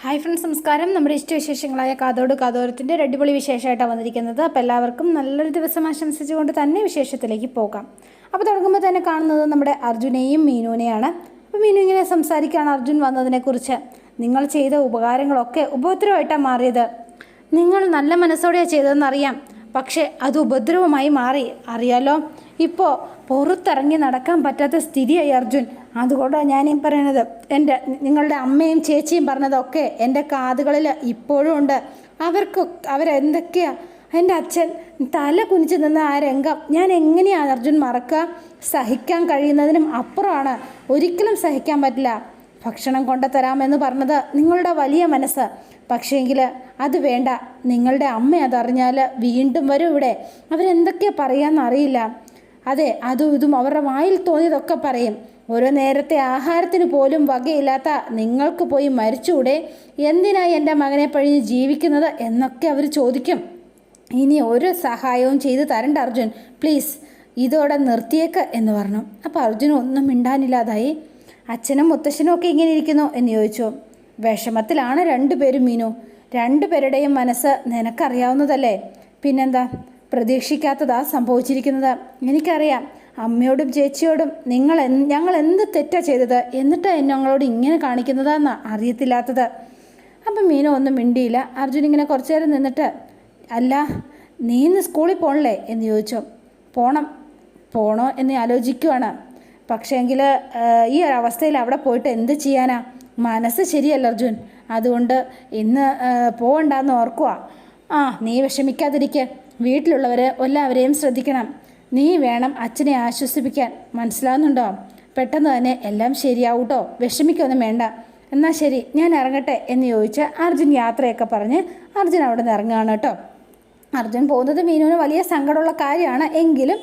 Hi friends നമസ്കാരം. നമ്മുടെ ഇഷ്ടവിശേഷങ്ങളായ കാതോട് കാതോരത്തിന്റെ അടിപൊളി വിശേഷമായിട്ടാണ് വന്നിരിക്കുന്നത്. അപ്പോൾ എല്ലാവർക്കും നല്ലൊരു ദിവസം ആശംസിച്ചുകൊണ്ട് തന്നെ വിശേഷത്തിലേക്ക് പോകാം. അപ്പോൾ തുടങ്ങുമ്പോൾ തന്നെ കാണുന്നത് നമ്മുടെ അർജുനെയും മീനുവിനെയാണ്. അപ്പോൾ മീനു ഇങ്ങനെ സംസാരിക്കുകയാണ്. അർജുൻ വന്നതിനെക്കുറിച്ച് നിങ്ങൾ ചെയ്ത ഉപകാരങ്ങളൊക്കെ ഉപദ്രവമായിട്ടാണ് മാറിയത്. നിങ്ങൾ നല്ല മനസ്സോടെയാണ് ചെയ്തതെന്നറിയാം. പക്ഷേ അത് ഉപദ്രവമായി മാറി. അറിയാലോ? ഇപ്പോൾ പുറത്തിറങ്ങി നടക്കാൻ പറ്റാത്ത സ്ഥിതിയായി അർജുൻ. അതുകൊണ്ടാണ് ഞാനീ പറയണത്. എന്റെ നിങ്ങളുടെ അമ്മയും ചേച്ചിയും പറഞ്ഞതൊക്കെ എന്റെ കാതുകളിൽ ഇപ്പോഴും ഉണ്ട്. അവർക്ക് അവരെന്തൊക്കെയാ? എന്റെ അച്ഛൻ തല കുനിച്ച് നിന്ന ആ രംഗം ഞാൻ എങ്ങനെയാണ് അർജുൻ മറക്കുക? സഹിക്കാൻ കഴിയുന്നതിനും അപ്പുറമാണ്. ഒരിക്കലും സഹിക്കാൻ പറ്റില്ല. ഭക്ഷണം കൊണ്ടുതരാമെന്ന് പറഞ്ഞത് നിങ്ങളുടെ വലിയ മനസ്സ്. പക്ഷേങ്കിൽ അത് വേണ്ട. നിങ്ങളുടെ അമ്മ അതറിഞ്ഞാൽ വീണ്ടും വരും ഇവിടെ. അവരെന്തൊക്കെയാണ് പറയാമെന്നറിയില്ല അതെ അതും ഇതും അവരുടെ വായിൽ തോന്നിയതൊക്കെ പറയും. ഓരോ നേരത്തെ ആഹാരത്തിന് പോലും വകയില്ലാത്ത നിങ്ങൾക്ക് പോയി മരിച്ചുകൂടെ എന്തിനായി എന്റെ മകനെ പഴിഞ്ഞ് ജീവിക്കുന്നത് എന്നൊക്കെ അവർ ചോദിക്കും. ഇനി ഒരു സഹായവും ചെയ്തു തരണ്ട അർജുൻ. പ്ലീസ് ഇതോടെ നിർത്തിയേക്ക് എന്ന് പറഞ്ഞു. അപ്പോൾ അർജുൻ ഒന്നും മിണ്ടാനില്ലാതായി. അച്ഛനും മുത്തശ്ശനും ഒക്കെ ഇങ്ങനെ ഇരിക്കുന്നു എന്ന് ചോദിച്ചു. വിഷമത്തിലാണ് രണ്ടുപേരും മീനു. രണ്ടുപേരുടെയും മനസ്സ് നിനക്കറിയാവുന്നതല്ലേ? പിന്നെന്താ? പ്രതീക്ഷിക്കാത്തതാ സംഭവിച്ചിരിക്കുന്നത്. എനിക്കറിയാം അമ്മയോടും ചേച്ചിയോടും നിങ്ങൾ ഞങ്ങൾ എന്ത് തെറ്റാ ചെയ്തത്? എന്നിട്ടാണ് ഞങ്ങളോട് ഇങ്ങനെ കാണിക്കുന്നതെന്ന് അറിയത്തില്ലാത്തത്. അപ്പം മീനു ഒന്നും മിണ്ടിയില്ല. അർജുൻ ഇങ്ങനെ കുറച്ചു നേരം നിന്നിട്ട് അല്ല നീ ഇന്ന് സ്കൂളിൽ പോകണല്ലേ എന്ന് ചോദിച്ചു. പോണം. പോണോ? എന്ന് ആലോചിക്കുവാണ്. പക്ഷേങ്കിൽ ഈ ഒരു അവസ്ഥയിൽ അവിടെ പോയിട്ട് എന്ത് ചെയ്യാനാ? മനസ്സ് ശരിയല്ല അർജുൻ. അതുകൊണ്ട് ഇന്ന് പോകണ്ടെന്ന് ഓർക്കുക ആ നീ വിഷമിക്കാതിരിക്കുക വീട്ടിലുള്ളവർ എല്ലാവരെയും ശ്രദ്ധിക്കണം. നീ വേണം അച്ഛനെ ആശ്വസിപ്പിക്കാൻ. മനസ്സിലാവുന്നുണ്ടോ? പെട്ടെന്ന് തന്നെ എല്ലാം ശരിയാവൂട്ടോ. വിഷമിക്കൊന്നും വേണ്ട. എന്നാൽ ശരി ഞാൻ ഇറങ്ങട്ടെ എന്ന് ചോദിച്ച് അർജുൻ യാത്രയൊക്കെ പറഞ്ഞ് അർജുൻ അവിടെ നിന്ന് ഇറങ്ങുകയാണ് കേട്ടോ. അർജുൻ പോകുന്നത് മീനുവിന് വലിയ സങ്കടമുള്ള കാര്യമാണ്. എങ്കിലും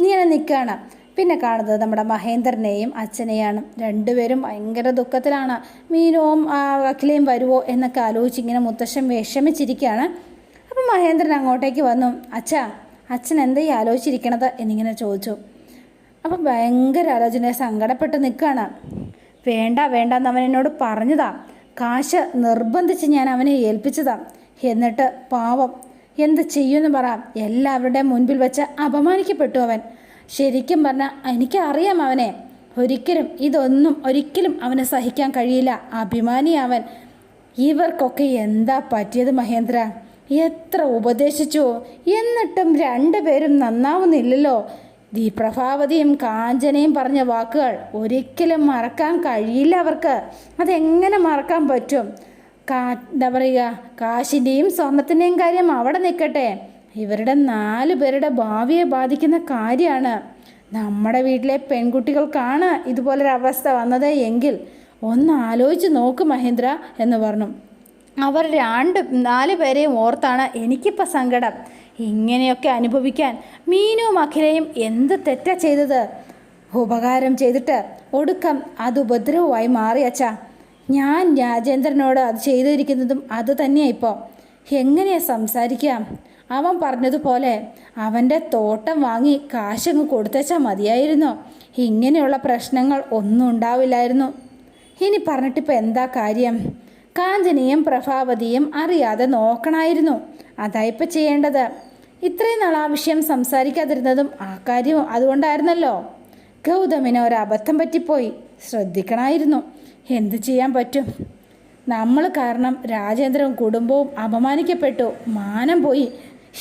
ഇങ്ങനെ നിൽക്കുകയാണ്. പിന്നെ കാണുന്നത് നമ്മുടെ മഹേന്ദ്രനെയും അച്ഛനെയാണ്. രണ്ടുപേരും ഭയങ്കര ദുഃഖത്തിലാണ്. മീനുവും അഖിലയും വരുവോ എന്നൊക്കെ ആലോചിച്ച് ഇങ്ങനെ മുത്തശ്ശൻ വിഷമിച്ചിരിക്കുകയാണ്. അപ്പം മഹേന്ദ്രൻ അങ്ങോട്ടേക്ക് വന്നു. അച്ഛാ അച്ഛൻ എന്താ ഈ ആലോചിച്ചിരിക്കണത്? എന്നിങ്ങനെ ചോദിച്ചു. അപ്പം ഭയങ്കര ആലോചന സങ്കടപ്പെട്ട് നിൽക്കുകയാണ്. വേണ്ട വേണ്ട എന്ന് അവൻ എന്നോട് പറഞ്ഞതാ. കാശ് നിർബന്ധിച്ച് ഞാൻ അവനെ ഏൽപ്പിച്ചതാ. എന്നിട്ട് പാവം എന്ത് ചെയ്യുമെന്ന് പറ. എല്ലാവരുടെയും മുൻപിൽ വെച്ച് അപമാനിക്കപ്പെട്ടു അവൻ. ശരിക്കും പറഞ്ഞാൽ എനിക്കറിയാം അവനെ. ഒരിക്കലും ഇതൊന്നും ഒരിക്കലും അവനെ സഹിക്കാൻ കഴിയില്ല. അഭിമാനി അവൻ. ഇവർക്കൊക്കെ എന്താ പറ്റിയത് മഹേന്ദ്ര? എത്ര ഉപദേശിച്ചു? എന്നിട്ടും രണ്ടുപേരും നന്നാവുന്നില്ലല്ലോ. ദീപ്രഭാവതിയും കാഞ്ചനയും പറഞ്ഞ വാക്കുകൾ ഒരിക്കലും മറക്കാൻ കഴിയില്ല അവർക്ക്. അതെങ്ങനെ മറക്കാൻ പറ്റും? കാ എന്താ പറയുക കാശിന്റെയും സ്വർണത്തിന്റെയും കാര്യം അവിടെ നിൽക്കട്ടെ. ഇവരുടെ നാല് പേരുടെ ഭാവിയെ ബാധിക്കുന്ന കാര്യമാണ്. നമ്മുടെ വീട്ടിലെ പെൺകുട്ടികൾക്കാണ് ഇതുപോലൊരു അവസ്ഥ വന്നത് എങ്കിൽ ഒന്ന് ആലോചിച്ച് നോക്ക് മഹേന്ദ്ര എന്ന് പറഞ്ഞു. അവർ രണ്ട് നാല് പേരെയും ഓർത്താണ് എനിക്കിപ്പോൾ സങ്കടം. ഇങ്ങനെയൊക്കെ അനുഭവിക്കാൻ മീനുവും അഖിലയും എന്ത് തെറ്റാ ചെയ്തത്? ഉപകാരം ചെയ്തിട്ട് ഒടുക്കം അത് ഉപദ്രവമായി മാറി അച്ഛാ. ഞാൻ രാജേന്ദ്രനോട് അത് ചെയ്തിരിക്കുന്നതും അത് തന്നെയാണ് ഇപ്പോൾ എങ്ങനെയാ സംസാരിക്കാം? അവൻ പറഞ്ഞതുപോലെ അവന്റെ തോട്ടം വാങ്ങി കാശങ്ങ് കൊടുത്തച്ചാൽ മതിയായിരുന്നു. ഇങ്ങനെയുള്ള പ്രശ്നങ്ങൾ ഒന്നും ഉണ്ടാവില്ലായിരുന്നു. ഇനി പറഞ്ഞിട്ടിപ്പോൾ എന്താ കാര്യം? കാഞ്ചനയും പ്രഭാവതിയും അറിയാതെ നോക്കണമായിരുന്നു അതായിപ്പോൾ ചെയ്യേണ്ടത്. ഇത്രയും നാൾ ആ വിഷയം സംസാരിക്കാതിരുന്നതും ആ കാര്യവും അതുകൊണ്ടായിരുന്നല്ലോ. ഗൗതമിന് ഒരബദ്ധം പറ്റിപ്പോയി. ശ്രദ്ധിക്കണമായിരുന്നു എന്ത് ചെയ്യാൻ പറ്റും? നമ്മൾ കാരണം രാജേന്ദ്രവും കുടുംബവും അപമാനിക്കപ്പെട്ടു. മാനം പോയി.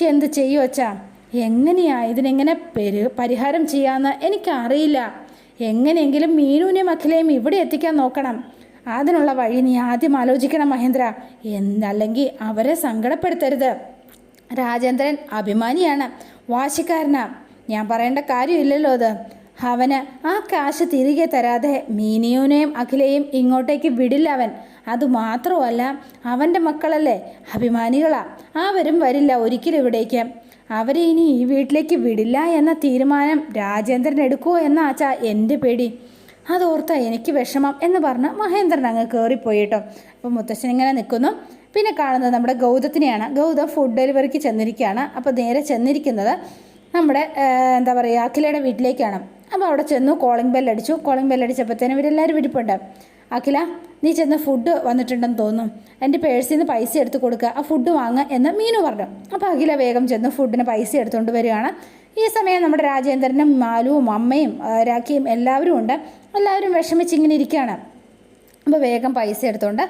എന്ത് ചെയ്യും അച്ഛാ? എങ്ങനെയാ ഇതിനെങ്ങനെ പെരു പരിഹാരം ചെയ്യാമെന്ന് എനിക്കറിയില്ല. എങ്ങനെയെങ്കിലും മീനുവിനെയും അഖിലയും ഇവിടെ എത്തിക്കാൻ നോക്കണം. അതിനുള്ള വഴി നീ ആദ്യം ആലോചിക്കണം മഹേന്ദ്ര. എന്നല്ലെങ്കിൽ അവരെ സങ്കടപ്പെടുത്തരുത്. രാജേന്ദ്രൻ അഭിമാനിയാണ്. വാശിക്കാരനാ. ഞാൻ പറയേണ്ട കാര്യമില്ലല്ലോ അത്. അവന് ആ കാശ് തിരികെ തരാതെ മീനിയൂനെയും അഖിലയും ഇങ്ങോട്ടേക്ക് വിടില്ല അവൻ. അതുമാത്രമല്ല അവന്റെ മക്കളല്ലേ? അഭിമാനികളാ. അവരും വരില്ല ഒരിക്കലും ഇവിടേക്ക്. അവരെ ഇനി ഈ വീട്ടിലേക്ക് വിടില്ല എന്ന തീരുമാനം രാജേന്ദ്രൻ എടുക്കുമോ എന്ന ആച്ചാ എന്റെ പേടി. അതോർത്ത എനിക്ക് വിഷമം എന്ന് പറഞ്ഞ് മഹേന്ദ്രൻ അങ്ങ് കയറിപ്പോയി കേട്ടോ അപ്പോൾ മുത്തശ്ശൻ ഇങ്ങനെ നിൽക്കുന്നു. പിന്നെ കാണുന്നത് നമ്മുടെ ഗൗതത്തിനെയാണ്. ഗൗതം ഫുഡ് ഡെലിവറിക്ക് ചെന്നിരിക്കുകയാണ്. അപ്പോൾ നേരെ ചെന്നിരിക്കുന്നത് നമ്മുടെ എന്താ പറയുക അഖിലയുടെ വീട്ടിലേക്കാണ്. അപ്പോൾ അവിടെ ചെന്നു കോളിംഗ് ബെല്ലടിച്ചു കോളിംഗ് ബെല്ലടിച്ചപ്പോഴത്തേനും ഇവരെല്ലാവരും ഇരിപ്പുണ്ട് അഖില നീ ചെന്ന് ഫുഡ് വന്നിട്ടുണ്ടെന്ന് തോന്നും എന്റെ പേഴ്സിൽ നിന്ന് പൈസ എടുത്ത് കൊടുക്കുക ആ ഫുഡ് വാങ്ങുക എന്ന് മീനു പറഞ്ഞു. അപ്പോൾ അഖില വേഗം ചെന്ന് ഫുഡിന് പൈസ എടുത്തുകൊണ്ട് വരികയാണ്. ഈ സമയം നമ്മുടെ രാജേന്ദ്രനും മാലുവും അമ്മയും രാഖിയും എല്ലാവരും ഉണ്ട്. എല്ലാവരും വിഷമിച്ച് ഇങ്ങനെ ഇരിക്കുകയാണ്. അപ്പോൾ വേഗം പൈസ എടുത്തുകൊണ്ട്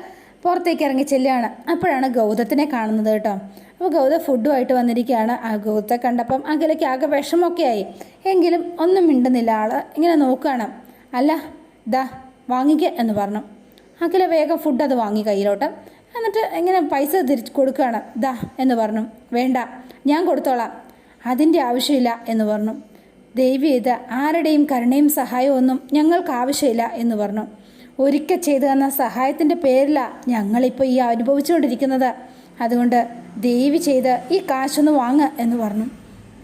പുറത്തേക്ക് ഇറങ്ങി ചെല്ലുകയാണ്. അപ്പോഴാണ് ഗൗതത്തിനെ കാണുന്നത് കേട്ടോ. അപ്പോൾ ഗൗത ഫുഡുമായിട്ട് വന്നിരിക്കുകയാണ്. ആ ഗൗതത്തെ കണ്ടപ്പം അഖിലയ്ക്ക് ആകെ വിഷമമൊക്കെ ആയി. എങ്കിലും ഒന്നും മിണ്ടുന്നില്ല ആൾ ഇങ്ങനെ നോക്കുകയാണ്. അല്ല ദാ വാങ്ങിക്കുക എന്ന് പറഞ്ഞു. അഖില വേഗം ഫുഡ് അത് വാങ്ങി കയ്യിലോട്ട്. എന്നിട്ട് ഇങ്ങനെ പൈസ തിരിച്ച് കൊടുക്കുകയാണ്. ദാ എന്ന് പറഞ്ഞു. വേണ്ട ഞാൻ കൊടുത്തോളാം. അതിന്റെ ആവശ്യമില്ല എന്ന് പറഞ്ഞു. ദേവി ഇത് ആരുടെയും കരുണയും സഹായവും ഒന്നും ഞങ്ങൾക്ക് ആവശ്യമില്ല എന്ന് പറഞ്ഞു. ഒരിക്കൽ ചെയ്തു തന്ന സഹായത്തിന്റെ പേരിലാണ് ഞങ്ങളിപ്പോൾ ഈ അനുഭവിച്ചുകൊണ്ടിരിക്കുന്നത്. അതുകൊണ്ട് ദേവി ചെയ്ത് ഈ കാശൊന്ന് വാങ്ങ് എന്ന് പറഞ്ഞു.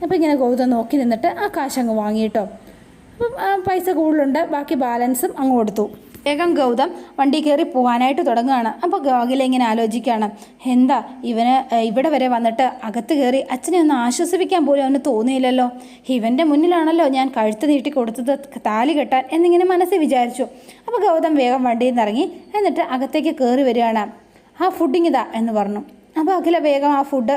അപ്പോൾ ഇങ്ങനെ ഗൗതം നോക്കി നിന്നിട്ട് ആ കാശ് അങ്ങ് വാങ്ങിയിട്ടോ. അപ്പം പൈസ കൂടുതലുണ്ട്. ബാക്കി ബാലൻസും അങ്ങ് കൊടുത്തു. വേഗം ഗൗതം വണ്ടി കയറി പോകാനായിട്ട് തുടങ്ങുകയാണ്. അപ്പോൾ ഗോകില ഇങ്ങനെ ആലോചിക്കുകയാണ്. എന്താ ഇവന് ഇവിടെ വരെ വന്നിട്ട് അകത്ത് കയറി അച്ഛനെ ഒന്ന് ആശ്വസിപ്പിക്കാൻ പോലും അവന് തോന്നിയില്ലല്ലോ? ഇവന്റെ മുന്നിലാണല്ലോ ഞാൻ കഴുത്ത് നീട്ടി കൊടുത്തത് താലി കെട്ടാൻ എന്നിങ്ങനെ മനസ്സിൽ വിചാരിച്ചു. അപ്പോൾ ഗൗതം വേഗം വണ്ടിയിൽ നിന്ന് ഇറങ്ങി എന്നിട്ട് അകത്തേക്ക് കയറി വരികയാണ്. ആ ഫുഡിങ് ഇതാ എന്ന് പറഞ്ഞു. അപ്പോൾ അഖില വേഗം ആ ഫുഡ്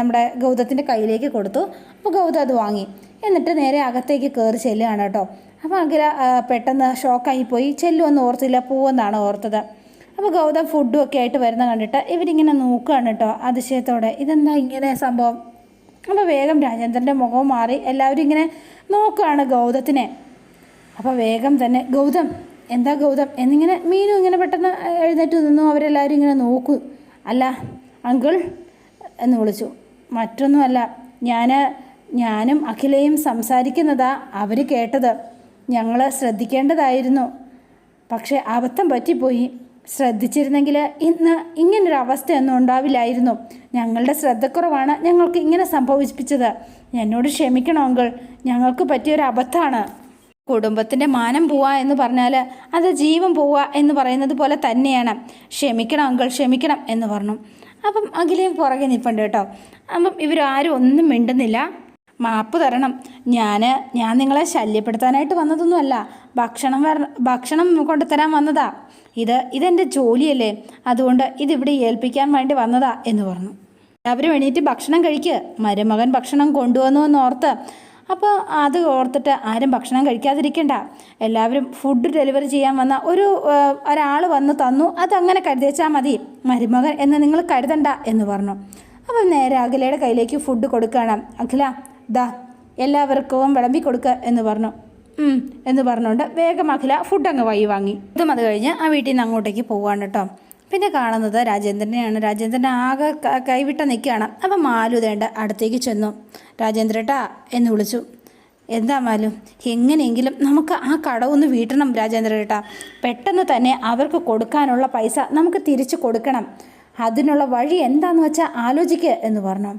നമ്മുടെ ഗൗതത്തിന്റെ കയ്യിലേക്ക് കൊടുത്തു. അപ്പോൾ ഗൗതം അത് വാങ്ങി. എന്നിട്ട് നേരെ അകത്തേക്ക് കയറി ചെല്ലുകയാണ് കേട്ടോ. അപ്പോൾ അഖില പെട്ടെന്ന് ഷോക്കായി പോയി ചെല്ലുമെന്ന് ഓർത്തില്ല പോവെന്നാണ് ഓർത്തത്. അപ്പോൾ ഗൗതം ഫുഡും ഒക്കെ ആയിട്ട് വരുന്ന കണ്ടിട്ട് ഇവരിങ്ങനെ നോക്കുകയാണ് കേട്ടോ അതിശയത്തോടെ. ഇതെന്താ ഇങ്ങനെ സംഭവം? അപ്പോൾ വേഗം രാജേന്ദ്രന്റെ മുഖവും മാറി എല്ലാവരും ഇങ്ങനെ നോക്കുകയാണ് ഗൗതത്തിനെ. അപ്പോൾ വേഗം തന്നെ ഗൗതം എന്താ ഗൗതം? എന്നിങ്ങനെ മീനും ഇങ്ങനെ പെട്ടെന്ന് എഴുന്നേറ്റ് നിന്നു. അവരെല്ലാവരും ഇങ്ങനെ നോക്കൂ. അല്ല അങ്കിൾ എന്ന് വിളിച്ചു. മറ്റൊന്നുമല്ല ഞാൻ ഞാനും അഖിലയും സംസാരിക്കുന്നതാ അവർ കേട്ടത്. ഞങ്ങൾ ശ്രദ്ധിക്കേണ്ടതായിരുന്നു. പക്ഷേ അബദ്ധം പറ്റിപ്പോയി. ശ്രദ്ധിച്ചിരുന്നെങ്കിൽ ഇന്ന് ഇങ്ങനൊരു അവസ്ഥയൊന്നും ഉണ്ടാവില്ലായിരുന്നു. ഞങ്ങളുടെ ശ്രദ്ധക്കുറവാണ് ഞങ്ങൾക്ക് ഇങ്ങനെ സംഭവിപ്പിച്ചത്. എന്നോട് ക്ഷമിക്കണം അങ്കിൾ ഞങ്ങൾക്ക് പറ്റിയൊരു അബദ്ധമാണ്. കുടുംബത്തിന്റെ മാനം പോവുക എന്ന് പറഞ്ഞാൽ അത് ജീവൻ പോവുക എന്ന് പറയുന്നത് പോലെ തന്നെയാണ്. ക്ഷമിക്കണം അങ്കിൾ ക്ഷമിക്കണം എന്ന് പറഞ്ഞു. അപ്പം അഖിലയും പുറകെ നിൽപ്പുണ്ട് കേട്ടോ. അപ്പം ഇവരാരും ഒന്നും മിണ്ടുന്നില്ല. മാപ്പ് തരണം. ഞാൻ ഞാൻ നിങ്ങളെ ശല്യപ്പെടുത്താനായിട്ട് വന്നതൊന്നുമല്ല. ഭക്ഷണം വര ഭക്ഷണം കൊണ്ടുതരാൻ വന്നതാ. ഇത് ഇതെന്റെ ജോലിയല്ലേ. അതുകൊണ്ട് ഇതിവിടെ ഏൽപ്പിക്കാൻ വേണ്ടി വന്നതാ എന്ന് പറഞ്ഞു. എല്ലാവരും എണീറ്റ് ഭക്ഷണം കഴിക്കുക മരുമകൻ ഭക്ഷണം കൊണ്ടുവന്നു എന്ന് ഓർത്ത് അപ്പോൾ അത് ഓർത്തിട്ട് ആരും ഭക്ഷണം കഴിക്കാതിരിക്കണ്ട. എല്ലാവരും ഫുഡ് ഡെലിവറി ചെയ്യാൻ വന്ന ഒരു ഒരാൾ വന്ന് തന്നു. അതങ്ങനെ കരുതിച്ചാൽ മതി. മരുമകൻ എന്ന് നിങ്ങൾ കരുതണ്ട എന്ന് പറഞ്ഞു. അപ്പം നേരെ അഖിലയുടെ കയ്യിലേക്ക് ഫുഡ് കൊടുക്കുകയാണ്. അഖില ദാ എല്ലാവർക്കും വിളമ്പി കൊടുക്കുക എന്ന് പറഞ്ഞു. എന്ന് പറഞ്ഞുകൊണ്ട് വേഗം അഖില ഫുഡ് അങ്ങ് വൈ വാങ്ങി. ഇതും അത് കഴിഞ്ഞ് ആ വീട്ടിൽ നിന്ന് അങ്ങോട്ടേക്ക് പോവാണ് കേട്ടോ. പിന്നെ കാണുന്നത് രാജേന്ദ്രനെയാണ്. രാജേന്ദ്രൻ ആകെ കൈവിട്ട നിൽക്കുകയാണ്. അപ്പം മാലു വേണ്ട അടുത്തേക്ക് ചെന്നു. രാജേന്ദ്രേട്ടാ എന്ന് വിളിച്ചു. എന്താ മാലു എങ്ങനെയെങ്കിലും നമുക്ക് ആ കടവൊന്ന് വീട്ടണം രാജേന്ദ്രേട്ടാ. പെട്ടെന്ന് തന്നെ അവർക്ക് കൊടുക്കാനുള്ള പൈസ നമുക്ക് തിരിച്ചു കൊടുക്കണം. അതിനുള്ള വഴി എന്താന്ന് വെച്ചാൽ ആലോചിക്കുക എന്ന് പറഞ്ഞു.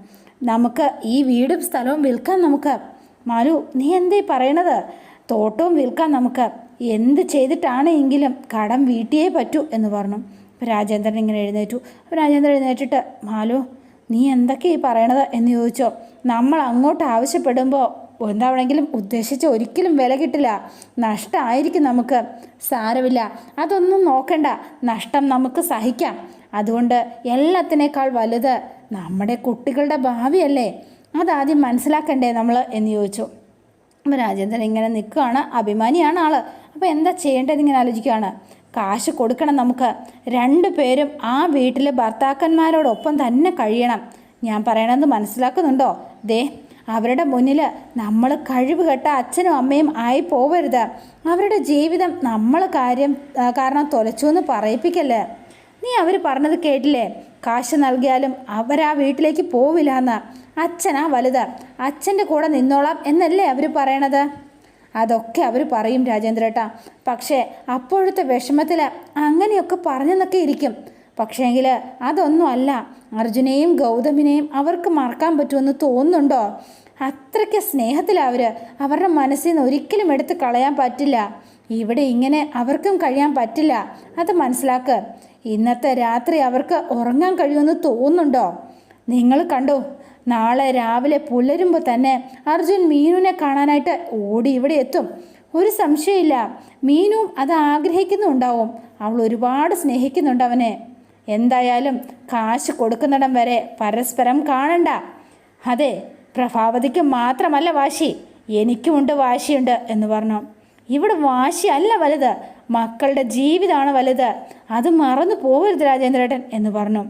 നമുക്ക് ഈ വീടും സ്ഥലവും വിൽക്കാം നമുക്ക് മാലു നീ എന്തേ പറയണത്? തോട്ടവും വിൽക്കാം നമുക്ക് എന്ത് ചെയ്തിട്ടാണ് എങ്കിലും കടം വീട്ടിയേ പറ്റൂ എന്ന് പറഞ്ഞു. രാജേന്ദ്രൻ ഇങ്ങനെ എഴുന്നേറ്റു. രാജേന്ദ്രൻ എഴുന്നേറ്റിട്ട് മാലു നീ എന്തൊക്കെയാ ഈ പറയണത്? എന്ന് ചോദിച്ചോ. നമ്മൾ അങ്ങോട്ട് ആവശ്യപ്പെടുമ്പോൾ എന്താവണമെങ്കിലും ഉദ്ദേശിച്ച ഒരിക്കലും വില കിട്ടില്ല. നഷ്ടമായിരിക്കും നമുക്ക്. സാരമില്ല. അതൊന്നും നോക്കണ്ട. നഷ്ടം നമുക്ക് സഹിക്കാം. അതുകൊണ്ട് എല്ലാത്തിനേക്കാൾ വലുത് നമ്മുടെ കുട്ടികളുടെ ഭാവിയല്ലേ? അതാദ്യം മനസ്സിലാക്കണ്ടേ നമ്മൾ എന്ന് ചോദിച്ചു. അപ്പോൾ രാജേന്ദ്രൻ ഇങ്ങനെ നിൽക്കുകയാണ് അഭിമാനിയാണ് ആൾ അപ്പോൾ എന്താ ചെയ്യേണ്ടത് ഇങ്ങനെ ആലോചിക്കുകയാണ്? കാശ് കൊടുക്കണം നമുക്ക്. രണ്ടു പേരും ആ വീട്ടിലെ ഭർത്താക്കന്മാരോടൊപ്പം തന്നെ കഴിയണം. ഞാൻ പറയണത് മനസ്സിലാക്കുന്നുണ്ടോ? ദേ അവരുടെ മുന്നിൽ നമ്മൾ കഴിവ് കെട്ട അച്ഛനും അമ്മയും ആയി പോവരുത്. അവരുടെ ജീവിതം നമ്മൾ കാര്യം കാരണം തൊലച്ചു എന്ന് പറയിപ്പിക്കല്ലേ? നീ അവർ പറഞ്ഞത് കേട്ടില്ലേ? കാശ് നൽകിയാലും അവരാ വീട്ടിലേക്ക് പോവില്ല എന്ന് അച്ഛനാ വലുത്. അച്ഛന്റെ കൂടെ നിന്നോളാം എന്നല്ലേ അവർ പറയണത്? അതൊക്കെ അവർ പറയും രാജേന്ദ്രേട്ടാ. പക്ഷേ അപ്പോഴത്തെ വിഷമത്തിൽ അങ്ങനെയൊക്കെ പറഞ്ഞെന്നൊക്കെ ഇരിക്കും. പക്ഷേങ്കിൽ അതൊന്നും അല്ല. അർജുനെയും ഗൗതമിനെയും അവർക്ക് മറക്കാൻ പറ്റുമെന്ന് തോന്നുന്നുണ്ടോ? അത്രയ്ക്ക് സ്നേഹത്തിലാണ് അവർ അവരുടെ മനസ്സിൽ നിന്ന് ഒരിക്കലും എടുത്ത് കളയാൻ പറ്റില്ല. ഇവിടെ ഇങ്ങനെ അവർക്കും കഴിയാൻ പറ്റില്ല. അത് മനസ്സിലാക്ക്. ഇന്നത്തെ രാത്രി അവർക്ക് ഉറങ്ങാൻ കഴിയുമെന്ന് തോന്നുന്നുണ്ടോ? നിങ്ങൾ കണ്ടോ? നാളെ രാവിലെ പുലരുമ്പോൾ തന്നെ അർജുൻ മീനുവിനെ കാണാനായിട്ട് ഓടി ഇവിടെ എത്തും. ഒരു സംശയമില്ല. മീനും അത് ആഗ്രഹിക്കുന്നുണ്ടാവും. അവൾ ഒരുപാട് സ്നേഹിക്കുന്നുണ്ട് അവനെ. എന്തായാലും കാശ് കൊടുക്കുന്നിടം വരെ പരസ്പരം കാണണ്ട. അതെ പ്രഭാവതിക്ക് മാത്രമല്ല വാശി. എനിക്കുമുണ്ട് വാശിയുണ്ട് എന്ന് പറഞ്ഞു. ഇവിടെ വാശിയല്ല വലുത്. മക്കളുടെ ജീവിതമാണ് വലുത്. അത് മറന്നു പോകരുത് രാജേന്ദ്രേട്ടൻ എന്ന് പറഞ്ഞു.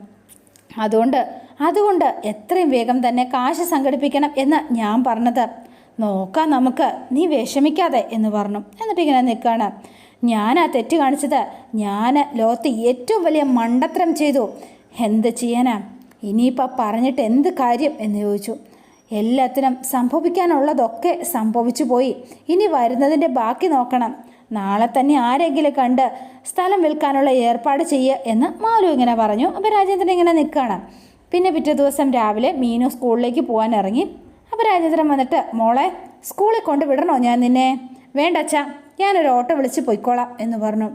അതുകൊണ്ട് അതുകൊണ്ട് എത്രയും വേഗം തന്നെ കാശ് സംഘടിപ്പിക്കണം എന്ന് ഞാൻ പറഞ്ഞത്. നോക്കാം നമുക്ക് നീ വിഷമിക്കാതെ എന്ന് പറഞ്ഞു. എന്നിട്ട് ഇങ്ങനെ നിൽക്കുകയാണ് ഞാൻ ആ തെറ്റ് കാണിച്ചത്. ഞാൻ ലോകത്ത് ഏറ്റവും വലിയ മണ്ടത്തരം ചെയ്തു. എന്ത് ചെയ്യാനാ? ഇനിയിപ്പോൾ പറഞ്ഞിട്ട് എന്ത് കാര്യം എന്ന് ചോദിച്ചു. എല്ലാത്തിനും സംഭവിക്കാനുള്ളതൊക്കെ സംഭവിച്ചു പോയി. ഇനി വരുന്നതിന്റെ ബാക്കി നോക്കണം. നാളെ തന്നെ ആരെങ്കിലും കണ്ട് സ്ഥലം വിൽക്കാനുള്ള ഏർപ്പാട് ചെയ്യുക എന്ന് മാലു ഇങ്ങനെ പറഞ്ഞു. അപ്പോൾ രാജേന്ദ്രൻ ഇങ്ങനെ നിൽക്കുകയാണ് പിന്നെ പിറ്റേ ദിവസം രാവിലെ മീനു സ്കൂളിലേക്ക് പോകാൻ ഇറങ്ങി. അപ്പോൾ രാജേന്ദ്രൻ വന്നിട്ട് മോളെ സ്കൂളിൽ കൊണ്ട് വിടണോ ഞാൻ നിന്നെ? വേണ്ട അച്ഛാ ഞാനൊരു ഓട്ടോ വിളിച്ച് പൊയ്ക്കോളാം എന്ന് പറഞ്ഞു.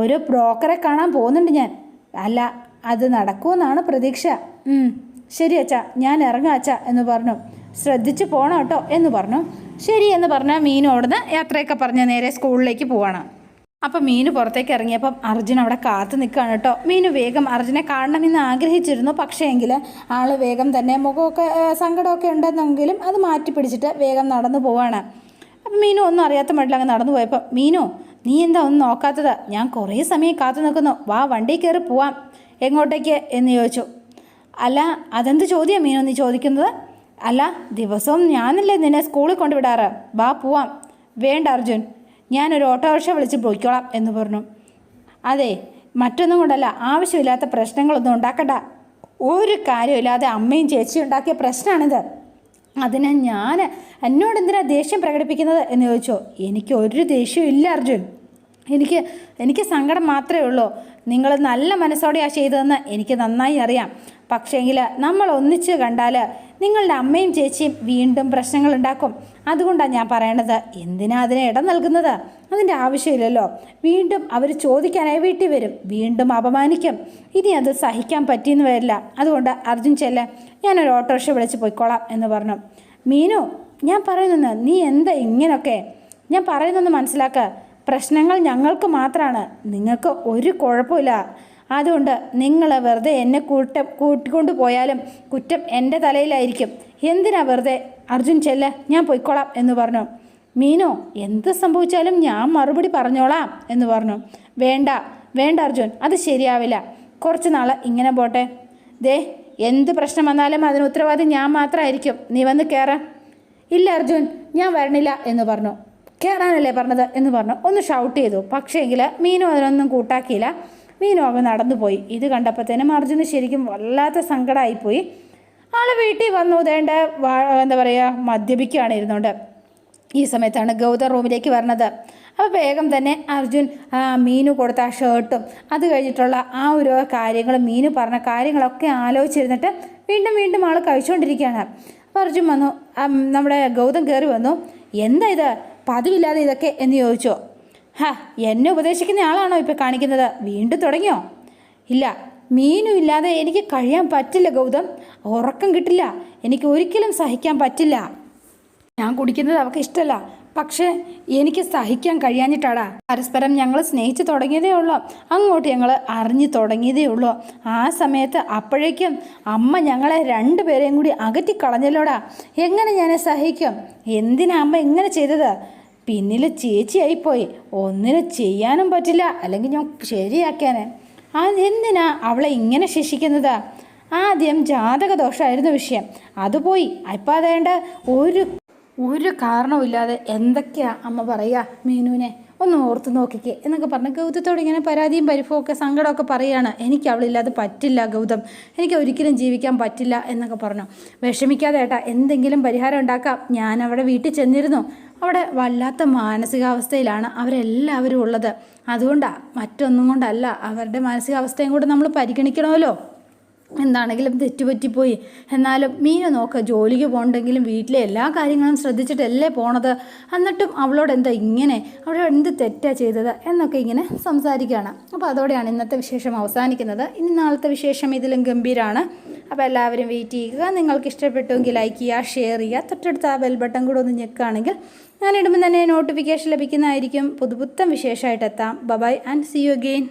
ഒരു ബ്രോക്കറെ കാണാൻ പോകുന്നുണ്ട് ഞാൻ. അല്ല അത് നടക്കുമെന്നാണ് പ്രതീക്ഷ. ശരി അച്ഛാ ഞാൻ ഇറങ്ങാം അച്ഛാ എന്ന് പറഞ്ഞു. ശ്രദ്ധിച്ച് പോണം കേട്ടോ എന്ന് പറഞ്ഞു. ശരി എന്ന് പറഞ്ഞ മീനു അവിടുന്ന് യാത്രയൊക്കെ പറഞ്ഞ് നേരെ സ്കൂളിലേക്ക് പോവാണ്. അപ്പം മീനു പുറത്തേക്ക് ഇറങ്ങിയപ്പം അർജുൻ അവിടെ കാത്തു നിൽക്കുകയാണ് കേട്ടോ. മീനു വേഗം അർജുനെ കാണണമെന്ന് ആഗ്രഹിച്ചിരുന്നു. പക്ഷേ എങ്കിൽ ആൾ വേഗം തന്നെ മുഖമൊക്കെ സങ്കടമൊക്കെ ഉണ്ടെന്നെങ്കിലും അത് മാറ്റി പിടിച്ചിട്ട് വേഗം നടന്നു പോവാണ്. അപ്പം മീനു ഒന്നും അറിയാത്ത മട്ടിൽ അങ്ങ് നടന്നു പോയപ്പോൾ മീനു നീ എന്താ ഒന്നും നോക്കാത്തത്? ഞാൻ കുറേ സമയം കാത്തു നിൽക്കുന്നു. വാ വണ്ടി കയറി പോവാം. എങ്ങോട്ടേക്ക്? എന്ന് ചോദിച്ചു. അല്ല അതെന്ത് ചോദ്യം മീനു നീ ചോദിക്കുന്നത്? അല്ല ദിവസവും ഞാനല്ലേ നിന്നെ സ്കൂളിൽ കൊണ്ടുവിടാറ്? വാ പോവാം. വേണ്ട അർജുൻ. ഞാനൊരു ഓട്ടോറിക്ഷ വിളിച്ച് പോയിക്കോളാം എന്ന് പറഞ്ഞു. അതെ മറ്റൊന്നും കൊണ്ടല്ല. ആവശ്യമില്ലാത്ത പ്രശ്നങ്ങളൊന്നും ഉണ്ടാക്കണ്ട. ഒരു കാര്യമില്ലാതെ അമ്മയും ചേച്ചിയും ഉണ്ടാക്കിയ പ്രശ്നമാണിത്. അതിന് ഞാൻ എന്നോട് എന്തിനാ ദേഷ്യം പ്രകടിപ്പിക്കുന്നത് എന്ന് ചോദിച്ചോ? എനിക്ക് ഒരു ദേഷ്യവും ഇല്ല അർജുൻ. എനിക്ക് എനിക്ക് സങ്കടം മാത്രമേ ഉള്ളൂ. നിങ്ങൾ നല്ല മനസ്സോടെയാണ് ചെയ്തതെന്ന് എനിക്ക് നന്നായി അറിയാം. പക്ഷേങ്കിൽ നമ്മൾ ഒന്നിച്ച് കണ്ടാൽ നിങ്ങളുടെ അമ്മയും ചേച്ചിയും വീണ്ടും പ്രശ്നങ്ങൾ ഉണ്ടാക്കും. അതുകൊണ്ടാണ് ഞാൻ പറയണത്. എന്തിനാ അതിന് ഇടം നൽകുന്നത്? അതിന്റെ ആവശ്യമില്ലല്ലോ. വീണ്ടും അവർ ചോദിക്കാനായി വീട്ടിൽ വരും. വീണ്ടും അപമാനിക്കും. ഇനി അത് സഹിക്കാൻ പറ്റിയെന്ന് വരില്ല. അതുകൊണ്ട് അർജുൻ ചെല്ല ഞാനൊരു ഓട്ടോറിക്ഷ വിളിച്ച് പോയിക്കോളാം എന്ന് പറഞ്ഞു. മീനു ഞാൻ പറയുന്നത് നീ എന്താ ഇങ്ങനൊക്കെ? ഞാൻ പറയുന്നൊന്ന് മനസ്സിലാക്കുക പ്രശ്നങ്ങൾ ഞങ്ങൾക്ക് മാത്രമാണ് നിങ്ങൾക്ക് ഒരു കുഴപ്പമില്ല അതുകൊണ്ട് നിങ്ങൾ വെറുതെ എന്നെ കൂട്ടം കൂട്ടിക്കൊണ്ട് പോയാലും കുറ്റം എന്റെ തലയിലായിരിക്കും. എന്തിനാ വെറുതെ? അർജുൻ ചെല്ല ഞാൻ പൊയ്ക്കോളാം എന്ന് പറഞ്ഞു. മീനോ എന്ത് സംഭവിച്ചാലും ഞാൻ മറുപടി പറഞ്ഞോളാം എന്ന് പറഞ്ഞു. വേണ്ട വേണ്ട അർജുൻ അത് ശരിയാവില്ല. കുറച്ച് നാൾ ഇങ്ങനെ പോട്ടെ. ദേ എന്ത് പ്രശ്നം വന്നാലും അതിന് ഉത്തരവാദി ഞാൻ മാത്രമായിരിക്കും നീ വന്ന് കയറാം ഇല്ല അർജുൻ ഞാൻ വരണില്ല എന്ന് പറഞ്ഞു. കയറാനല്ലേ പറഞ്ഞത് എന്ന് പറഞ്ഞു. ഒന്ന് ഷൗട്ട് ചെയ്തു. പക്ഷേങ്കിൽ മീനു അതിനൊന്നും കൂട്ടാക്കിയില്ല. മീനു അങ്ങ് നടന്നുപോയി. ഇത് കണ്ടപ്പോഴത്തേനും അർജുന് ശരിക്കും വല്ലാത്ത സങ്കടമായിപ്പോയി ആൾ വീട്ടിൽ വന്നു. തേണ്ട എന്താ പറയുക മദ്യപിക്കുകയാണ് ഇരുന്നുകൊണ്ട് ഈ സമയത്താണ് ഗൗതം റൂമിലേക്ക് വരണത്. അപ്പോൾ വേഗം തന്നെ അർജുൻ മീനു കൊടുത്ത ആ ഷർട്ടും അത് കഴിഞ്ഞിട്ടുള്ള ആ ഒരു കാര്യങ്ങളും മീനു പറഞ്ഞ കാര്യങ്ങളൊക്കെ ആലോചിച്ചിരുന്നിട്ട് വീണ്ടും വീണ്ടും ആൾ കഴിച്ചുകൊണ്ടിരിക്കുകയാണ് അപ്പോൾ അർജുൻ വന്നു. നമ്മുടെ ഗൗതം കയറി വന്നു. എന്താ ഇത്? പതിവില്ലാതെ ഇതൊക്കെ എന്ന് ചോദിച്ചോ. ഹാ എന്നെ ഉപദേശിക്കുന്ന ആളാണോ ഇപ്പോൾ കാണിക്കുന്നത്? വീണ്ടും തുടങ്ങിയോ? ഇല്ല മീനും ഇല്ലാതെ എനിക്ക് കഴിയാൻ പറ്റില്ല ഗൗതം. ഉറക്കം കിട്ടില്ല. എനിക്ക് ഒരിക്കലും സഹിക്കാൻ പറ്റില്ല. ഞാൻ കുടിക്കുന്നത് അവൾക്ക് ഇഷ്ടമല്ല പക്ഷേ എനിക്ക് സഹിക്കാൻ കഴിയാഞ്ഞിട്ടാടാ. പരസ്പരം ഞങ്ങൾ സ്നേഹിച്ചു തുടങ്ങിയതേ ഉള്ളൂ. അങ്ങോട്ട് ഞങ്ങൾ അറിഞ്ഞു തുടങ്ങിയതേ ഉള്ളൂ. ആ സമയത്ത് അപ്പോഴേക്കും അമ്മ ഞങ്ങളെ രണ്ടുപേരെയും കൂടി അകറ്റിക്കളഞ്ഞല്ലോടാ എങ്ങനെ ഞാൻ സഹിക്കും? എന്തിനാ അമ്മ ഇങ്ങനെ ചെയ്തത്? പിന്നിൽ ചേച്ചിയായിപ്പോയി. ഒന്നിനും ചെയ്യാനും പറ്റില്ല. അല്ലെങ്കിൽ ഞാൻ ശരിയാക്കാനേ എന്തിനാ അവളെ ഇങ്ങനെ ശിക്ഷിക്കുന്നത്? ആദ്യം ജാതക ദോഷമായിരുന്നു വിഷയം. അത് പോയി. ഇപ്പം അതേണ്ട ഒരു ഒരു കാരണവുമില്ലാതെ എന്തൊക്കെയാ അമ്മ പറയുക? മീനുവിനെ ഒന്ന് ഓർത്ത് നോക്കിക്കേ എന്നൊക്കെ പറഞ്ഞ് ഗൗതത്തോട് ഇങ്ങനെ പരാതിയും പരിഭവമൊക്കെ സങ്കടമൊക്കെ പറയുകയാണ്. എനിക്ക് അവളില്ലാതെ പറ്റില്ല ഗൗതം. എനിക്ക് ഒരിക്കലും ജീവിക്കാൻ പറ്റില്ല എന്നൊക്കെ പറഞ്ഞു. വിഷമിക്കാതെ ഏട്ടാ എന്തെങ്കിലും പരിഹാരം ഉണ്ടാക്കാം. ഞാൻ അവിടെ വീട്ടിൽ ചെന്നിരുന്നു. അവിടെ വല്ലാത്ത മാനസികാവസ്ഥയിലാണ് അവരെല്ലാവരും ഉള്ളത്. അതുകൊണ്ടാണ് മറ്റൊന്നും കൊണ്ടല്ല അവരുടെ മാനസികാവസ്ഥയും കൂടെ നമ്മൾ പരിഗണിക്കണമല്ലോ. എന്താണെങ്കിലും തെറ്റുപറ്റിപ്പോയി. എന്നാലും മീന നോക്ക ജോലിക്ക് പോകണ്ടെങ്കിലും വീട്ടിലെ എല്ലാ കാര്യങ്ങളും ശ്രദ്ധിച്ചിട്ടല്ലേ പോണത്? എന്നിട്ടും അവളോട് എന്താ ഇങ്ങനെ? അവളോട് എന്ത് തെറ്റാ ചെയ്തത്? എന്നൊക്കെ ഇങ്ങനെ സംസാരിക്കുകയാണ് അപ്പോൾ അതോടെയാണ് ഇന്നത്തെ വിശേഷം അവസാനിക്കുന്നത്. ഇനി നാളത്തെ വിശേഷം ഇതിലും ഗംഭീരമാണ് അപ്പോൾ എല്ലാവരും വെയിറ്റ് ചെയ്യുക. നിങ്ങൾക്ക് ഇഷ്ടപ്പെട്ടുവെങ്കിൽ ലൈക്ക് ചെയ്യുക ഷെയർ ചെയ്യുക. തൊട്ടടുത്ത് ആ ബെൽ ബട്ടൺ കൂടെ ഒന്ന് ഞെക്കുകയാണെങ്കിൽ ഞാനിടുമ്പോൾ തന്നെ നോട്ടിഫിക്കേഷൻ ലഭിക്കുന്നതായിരിക്കും. പുതുപുത്തം വിശേഷമായിട്ട് എത്താം. Bye bye and see you again